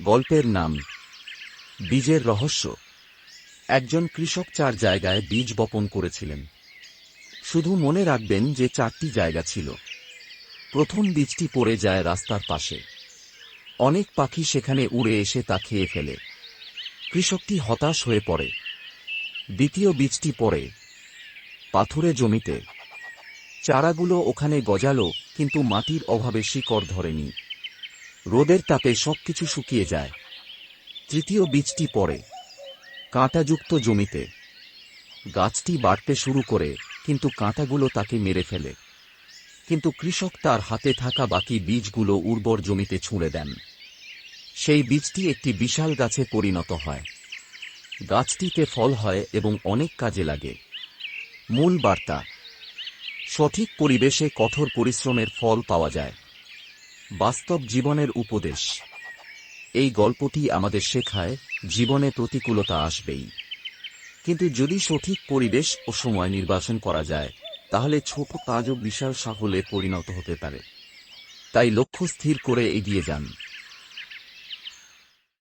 গল্পের নাম, বীজের রহস্য। একজন কৃষক চার জায়গায় বীজ বপন করেছিলেন। শুধু মনে রাখবেন যে চারটি জায়গা ছিল। প্রথম বীজটি পড়ে যায় রাস্তার পাশে। অনেক পাখি সেখানে উড়ে এসে তা খেয়ে ফেলে। কৃষকটি হতাশ হয়ে পড়ে। দ্বিতীয় বীজটি পড়ে পাথুরে জমিতে। চারাগুলো ওখানে গজালো, কিন্তু মাটির অভাবে শিকড় ধরেনি। রোদের তাপে সবকিছু শুকিয়ে যায়। তৃতীয় বীজটি পড়ে, কাঁটাযুক্ত জমিতে। গাছটি বাড়তে শুরু করে, কিন্তু কাঁটাগুলো তাকে মেরে ফেলে। কিন্তু কৃষক তার হাতে থাকা বাকি বীজগুলো উর্বর জমিতে ছুঁড়ে দেন। সেই বীজটি একটি বিশাল গাছে পরিণত হয়। গাছটিতে ফল হয় এবং অনেক কাজে লাগে। মূল বার্তা, সঠিক পরিবেশে কঠোর পরিশ্রমের ফল পাওয়া যায়। বাস্তব জীবনের উপদেশ। এই গল্পটি আমাদের শেখায় জীবনে প্রতিকূলতা আসবেই। কিন্তু যদি সঠিক পরিবেশ ও সময় নির্বাচন করা যায়, তাহলে ছোট কাজও বিশাল সাফল্যে পরিণত হতে পারে। তাই লক্ষ্য স্থির করে এগিয়ে যান।